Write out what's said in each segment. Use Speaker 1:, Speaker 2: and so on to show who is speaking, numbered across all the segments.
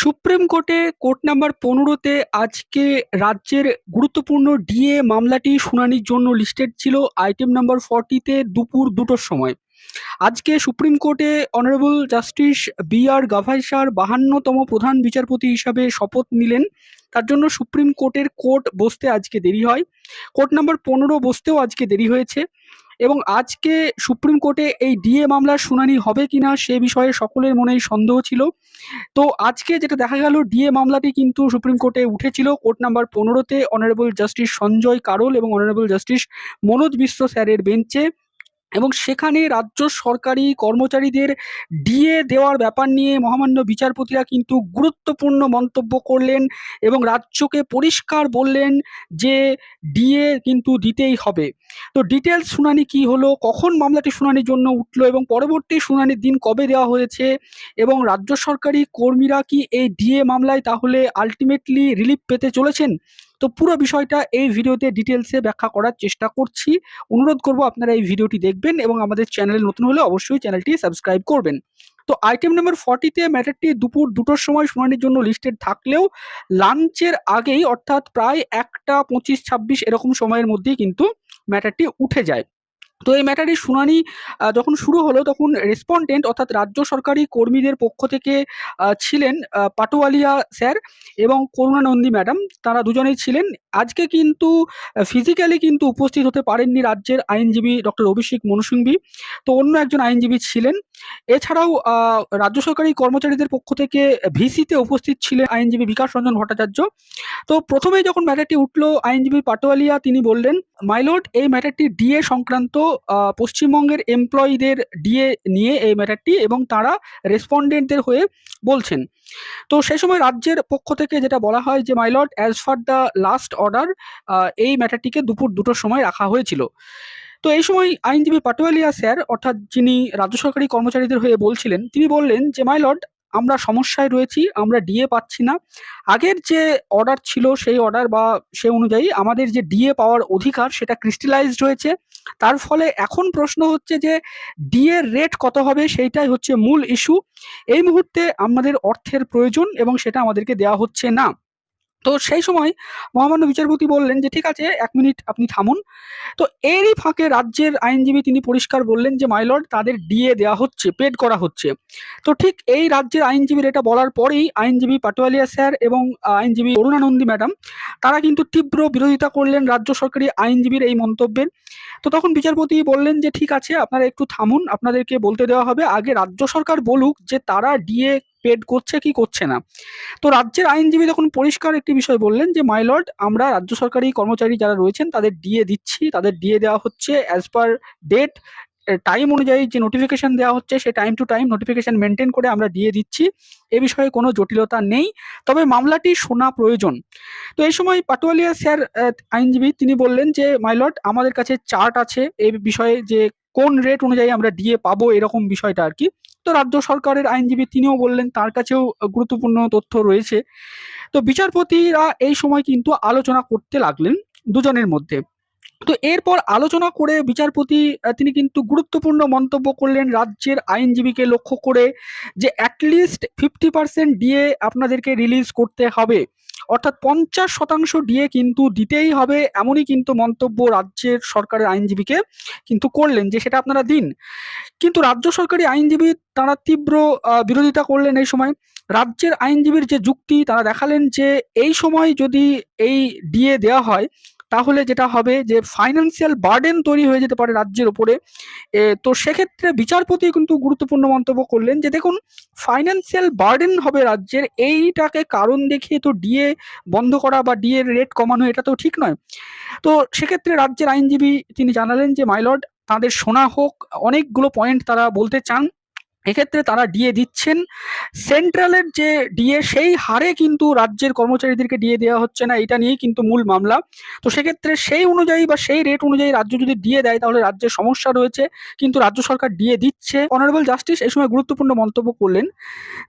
Speaker 1: Supreme কোর্টে court number পনেরোতে আজকে রাজ্যের গুরুত্বপূর্ণ ডিএ মামলাটি শুনানির জন্য লিস্টেড ছিল আইটেম নাম্বার ফর্টিতে দুপুর দুটোর সময়। আজকে সুপ্রিম কোর্টে অনারেবল জাস্টিস বি আর গাভাইসার বাহান্নতম প্রধান বিচারপতি হিসাবে শপথ নিলেন। তার জন্য সুপ্রিম কোর্টের কোর্ট বসতে আজকে দেরি হয়। কোর্ট নাম্বার পনেরো বসতেও আজকে দেরি হয়েছে। এবং আজকে সুপ্রিম কোর্টে এই ডিএ মামলার শুনানি হবে কিনা সে বিষয়ে সকলের মনেই সন্দেহ ছিল। তো আজকে যেটা দেখা গেল, ডিএ মামলাটি কিন্তু সুপ্রিম কোর্টে উঠেছিল। কোর্ট নাম্বার পনেরোতে অনারেবল জাস্টিস সঞ্জয় কারোল এবং অনারেবল জাস্টিস মনোজ মিশ্র স্যারের বেঞ্চে। এবং সেখানে রাজ্য সরকারি কর্মচারীদের ডিএ দেওয়ার ব্যাপার নিয়ে মহামান্য বিচারপতিরা কিন্তু গুরুত্বপূর্ণ মন্তব্য করলেন এবং রাজ্যকে পরিষ্কার বললেন যে ডিএ কিন্তু দিতেই হবে। তো ডিটেলস শুনানি কি হলো? কখন মামলাটি শুনানির জন্য উঠল এবং পরবর্তী শুনানির দিন কবে দেওয়া হয়েছে? এবং রাজ্য সরকারি কর্মীরা কি এই ডিএ মামলায় তাহলে আলটিমেটলি রিলিফ পেতে চলেছেন? তো পুরো বিষয়টা এই ভিডিওতে ডিটেলসে ব্যাখ্যা করার চেষ্টা করছি। অনুরোধ করব আপনারা এই ভিডিওটি দেখবেন এবং আমাদের চ্যানেলে নতুন হলে অবশ্যই চ্যানেলটি সাবস্ক্রাইব করবেন। তো আইটেম নাম্বার ফর্টিতে ম্যাটারটি দুপুর দুটোর সময় শুনানির জন্য লিস্টেড থাকলেও লাঞ্চের আগেই অর্থাৎ প্রায় একটা পঁচিশ ছাব্বিশ এরকম সময়ের মধ্যেই কিন্তু ম্যাটারটি উঠে যায়। তো এই ম্যাটারের শুনানি যখন শুরু হলো, তখন রেসপন্ডেন্ট অর্থাৎ রাজ্য সরকারি কর্মীদের পক্ষ থেকে ছিলেন পাটোয়ালিয়া স্যার এবং করুণানন্দী ম্যাডাম তারা দুজনেই ছিলেন। আজকে কিন্তু ফিজিক্যালি কিন্তু উপস্থিত হতে পারেননি রাজ্যের আইনজীবী ডক্টর অভিষেক মনুসিংবি। তো অন্য একজন আইনজীবী ছিলেন। এছাড়াও রাজ্য সরকারি কর্মচারীদের পক্ষ থেকে ভিসিতে উপস্থিত ছিলেন আইনজীবী বিকাশ রঞ্জন ভট্টাচার্য। তো প্রথমেই যখন ম্যাটারটি উঠল, আইনজীবী পাটোয়ালিয়া তিনি বললেন মাইলর্ড এই ম্যাটারটি ডিএ সংক্রান্ত পশ্চিমবঙ্গের এমপ্লয়ীদের ডিএ নিয়ে এই ম্যাটারটি এবং তারা রেসপন্ডেন্টদের হয়ে বলছেন। তো সেই সময় রাজ্যের পক্ষ থেকে যেটা বলা হয় যে my lord as far the last order এই ম্যাটারটিকে দুপুর দুটোর সময় রাখা হয়েছিল। তো এই সময় আইনজীবী পাটোয়ালিয়া স্যার, অর্থাৎ যিনি রাজ্য সরকারি কর্মচারীদের হয়ে বলছিলেন, তিনি বললেন যে মাইলর্ড আমরা সমস্যায় রয়েছি, আমরা ডিএ পাচ্ছি না। আগের যে অর্ডার ছিল সেই অর্ডার বা সে অনুযায়ী আমাদের যে ডিএ পাওয়ার অধিকার সেটা ক্রিস্টালাইজড রয়েছে তার ফলে এখন প্রশ্ন হচ্ছে যে ডিএ রেট কত হবে সেইটাই হচ্ছে মূল ইস্যু এই মুহূর্তে আমাদের অর্থের প্রয়োজন এবং সেটা আমাদেরকে দেওয়া হচ্ছে না। তো সেই সময় মহামান্য বিচারপতি বললেন যে, ঠিক আছে, এক মিনিট আপনি থামুন। তো এরই ফাঁকে রাজ্যের আইনজীবী তিনি পরিষ্কার বললেন যে মাইলর্ড তাদের ডিএ দেওয়া হচ্ছে পেড করা হচ্ছে। তো ঠিক এই রাজ্যের আইনজীবীর এটা বলার পরেই আইনজীবী পাটোয়ালিয়া স্যার এবং আইনজীবী অরুণানন্দী ম্যাডাম, তারা কিন্তু তীব্র বিরোধিতা করলেন রাজ্য সরকারি আইনজীবীর এই মন্তব্যের। তো তখন বিচারপতি বললেন যে, ঠিক আছে, আপনারা একটু থামুন, আপনাদেরকে বলতে দেওয়া হবে। আগে রাজ্য সরকার বলুক যে, তারা ডিএ পেড করছে কি করছে না। তো রাজ্যের আইনজীবী তখন পরিষ্কার একটি বিষয় বললেন যে মাইলর্ড আমরা রাজ্য সরকারি কর্মচারী যারা রয়েছেন, তাদের ডিএ দিচ্ছি। তাদের ডিএ দেওয়া হচ্ছে অ্যাজ পার ডেট টাইম অনুযায়ী যে নোটিফিকেশন দেওয়া হচ্ছে, সে time to time notification maintain করে আমরা দিয়ে দিচ্ছি। এ বিষয়ে কোনো জটিলতা নেই। তবে মামলাটি শোনা প্রয়োজন। তো এই সময় পাটোয়ালিয়া স্যার আইনজীবী তিনি বললেন যে মাইলট আমাদের কাছে চার্ট আছে। এই বিষয়ে যে কোন রেট অনুযায়ী আমরা ডিএ পাবো এরকম বিষয়টা আর কি। তো রাজ্য সরকারের আইনজীবী তিনিও বললেন, তার কাছেও গুরুত্বপূর্ণ তথ্য রয়েছে। তো বিচারপতিরা এই সময় কিন্তু আলোচনা করতে লাগলেন দুজনের মধ্যে। তো এরপর আলোচনা করে বিচারপতি তিনি কিন্তু গুরুত্বপূর্ণ মন্তব্য করলেন রাজ্যের আইনজীবীকে লক্ষ্য করে যে at least fifty percent DA আপনাদেরকে রিলিজ করতে হবে। অর্থাৎ পঞ্চাশ শতাংশ ডিএ কিন্তু দিতেই হবে এমনই কিন্তু মন্তব্য রাজ্যের সরকারের আইনজীবীকে কিন্তু করলেন যে সেটা আপনারা দিন। কিন্তু রাজ্য সরকারি আইনজীবী তারা তীব্র বিরোধিতা করলেন এই সময়। রাজ্যের আইনজীবীর যে যুক্তি তারা দেখালেন যে এই সময় যদি এই ডিএ দেওয়া হয় তাহলে যেটা হবে যে ফাইন্যান্সিয়াল বার্ডেন তৈরি হয়ে যেতে পারে রাজ্যের ওপরে। তো সেক্ষেত্রে বিচারপতি কিন্তু গুরুত্বপূর্ণ মন্তব্য করলেন যে, দেখুন ফাইন্যান্সিয়াল বার্ডেন হবে রাজ্যের, এইটাকে কারণ দেখিয়ে তো ডিএ বন্ধ করা বা ডিএ রেট কমানো, এটা তো ঠিক নয়। তো সেক্ষেত্রে রাজ্যের আইনজীবী তিনি জানালেন যে মাইলর্ড তাদের শোনা হোক। অনেকগুলো পয়েন্ট তারা বলতে চান। এক্ষেত্রে তারা ডিএ দিচ্ছেন। সেন্ট্রালের যে ডিএ সেই হারে কিন্তু রাজ্যের কর্মচারীদেরকে ডিএ দেওয়া হচ্ছে না। এটা নিয়েই কিন্তু মূল মামলা। তো সেক্ষেত্রে সেই অনুযায়ী বা সেই রেট অনুযায়ী রাজ্য যদি ডিএ দেয়, তাহলে রাজ্যের সমস্যা রয়েছে। কিন্তু রাজ্য সরকার ডিএ দিচ্ছে। অনারেবল জাস্টিস এই সময় গুরুত্বপূর্ণ মন্তব্য করলেন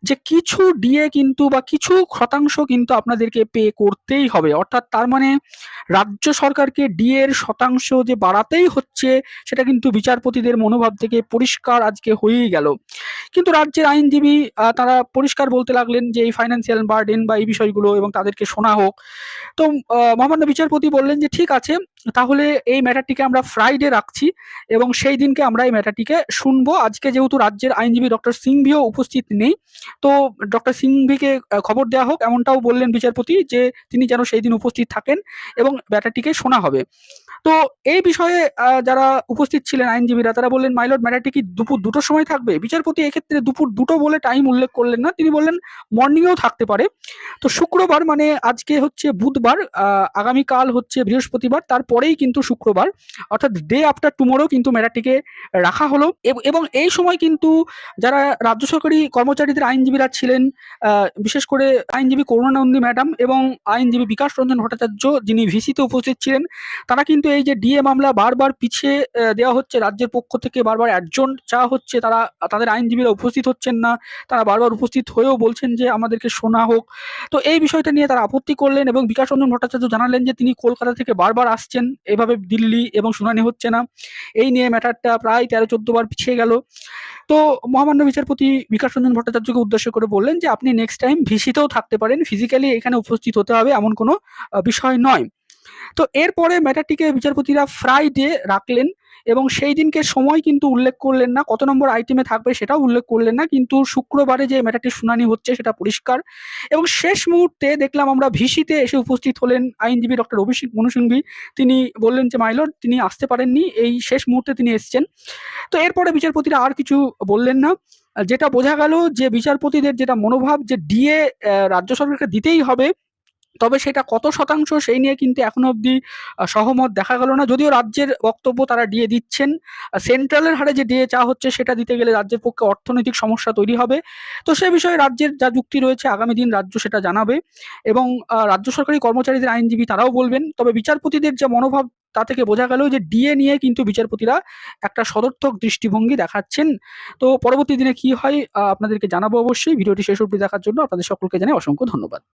Speaker 1: যে কিছু ডিএ কিন্তু বা কিছু শতাংশ কিন্তু আপনাদেরকে পে করতেই হবে। অর্থাৎ তার মানে রাজ্য সরকারকে ডিএ এর শতাংশ যে বাড়াতেই হচ্ছে, সেটা কিন্তু বিচারপতিদের মনোভাব থেকে পরিষ্কার আজকে হয়েই গেল। কিন্তু রাজ্যের আইনজীবী তারা পরিষ্কার বলতে লাগলেন যে এই ফাইন্যান্সিয়াল বার্ডেন বা এই বিষয়গুলো এবং তাদেরকে শোনা হোক। তো মহামান্য বিচারপতি বললেন যে ঠিক আছে, তাহলে এই ম্যাটারটিকে আমরা ফ্রাইডে রাখছি এবং সেই দিনকে আমরা এই ম্যাটারটিকে শুনব। আজকে যেহেতু রাজ্যের আইনজীবী ডক্টর সিংভিও উপস্থিত নেই, তো ডক্টর সিংভিকে খবর দেওয়া হোক এমনটাও বললেন বিচারপতি যে তিনি যেন সেই দিন উপস্থিত থাকেন এবং ম্যাটারটিকে শোনা হবে। তো এই বিষয়ে যারা উপস্থিত ছিলেন আইনজীবীরা, তারা বললেন মাইলট ম্যাটারটি কি দুপুর দুটোর সময় থাকবে? বিচারপতি এক্ষেত্রে দুপুর দুটো বলে টাইম উল্লেখ করলেন না। তিনি বললেন মর্নিংয়েও থাকতে পারে। তো শুক্রবার মানে আজকে হচ্ছে বুধবার আগামীকাল হচ্ছে বৃহস্পতিবার, তারপরেই কিন্তু শুক্রবার। অর্থাৎ ডে আফটার টুমোরো কিন্তু ম্যাটারটিকে রাখা হলো। এবং এই সময় কিন্তু যারা রাজ্য সরকারি কর্মচারীদের আইনজীবীরা ছিলেন বিশেষ করে আইনজীবী করুণানন্দী ম্যাডাম এবং আইনজীবী বিকাশ রঞ্জন ভট্টাচার্য যিনি ভিসিতে উপস্থিত ছিলেন, তারা কিন্তু এই যে ডিএ মামলা বারবার পিছিয়ে দেওয়া হচ্ছে রাজ্যের পক্ষ থেকে, বারবার একজন চাওয়া হচ্ছে, তারা, তাদের আইনজীবীরা উপস্থিত হচ্ছেন না, তারা বারবার উপস্থিত হয়েও বলছেন যে আমাদেরকে শোনা হোক। তো এই বিষয়টা নিয়ে তারা আপত্তি করলেন এবং বিকাশ রঞ্জন ভট্টাচার্য জানালেন যে তিনি কলকাতা থেকে বারবার আসছেন, এভাবে দিল্লি এবং শুনানি হচ্ছে না। এই নিয়ে ম্যাটারটা প্রায় তেরো চোদ্দ বার পিছিয়ে গেল। তো মহামান্য বিচারপতি বিকাশ রঞ্জন ভট্টাচার্যকে উদ্দেশ্য করে বললেন যে আপনি নেক্সট টাইম ভিসিতেও থাকতে পারেন ফিজিক্যালি এখানে উপস্থিত হতে হবে এমন কোনো বিষয় নয়। তো এরপরে ম্যাটারটিকে বিচারপতিরা ফ্রাইডে রাখলেন এবং সেই দিনকে সময় কিন্তু উল্লেখ করলেন না, কত নম্বর আইটেমে থাকবে সেটাও উল্লেখ করলেন না, কিন্তু শুক্রবারে যে ম্যাটারটির শুনানি হচ্ছে সেটা পরিষ্কার। এবং শেষ মুহূর্তে দেখলাম আমরা ভিসিতে এসে উপস্থিত হলেন আইনজীবী ডক্টর অভিষেক মনুসিংভি। তিনি বললেন যে মাইলর তিনি আসতে পারেননি, এই শেষ মুহূর্তে তিনি এসছেন। তো এরপরে বিচারপতিরা আর কিছু বললেন না। যেটা বোঝা গেল যে বিচারপতিদের যেটা মনোভাব যে ডিএ রাজ্য সরকারকে দিতেই হবে তবে সেটা কত শতাংশ সেই নিয়ে কিন্তু এখনও অবধি সহমত দেখা গেল না। যদিও রাজ্যের বক্তব্য তারা ডিএ দিচ্ছেন সেন্ট্রালের হারে যে ডিএ চা হচ্ছে সেটা দিতে গেলে রাজ্যের পক্ষে অর্থনৈতিক সমস্যা তৈরি হবে। তো সে বিষয়ে রাজ্যের যা যুক্তি রয়েছে আগামী দিন রাজ্য সেটা জানাবে এবং রাজ্য সরকারি কর্মচারীদের আইনজীবী তারাও বলবেন। তবে বিচারপতিদের যে মনোভাব তা থেকে বোঝা গেল যে ডিএ নিয়ে কিন্তু বিচারপতিরা একটা সদর্থক দৃষ্টিভঙ্গি দেখাচ্ছেন। তো পরবর্তী দিনে কি হয় আপনাদেরকে জানাব অবশ্যই। ভিডিওটি শেষ অবধি দেখার জন্য আপনাদের সকলকে জানাই অসংখ্য ধন্যবাদ।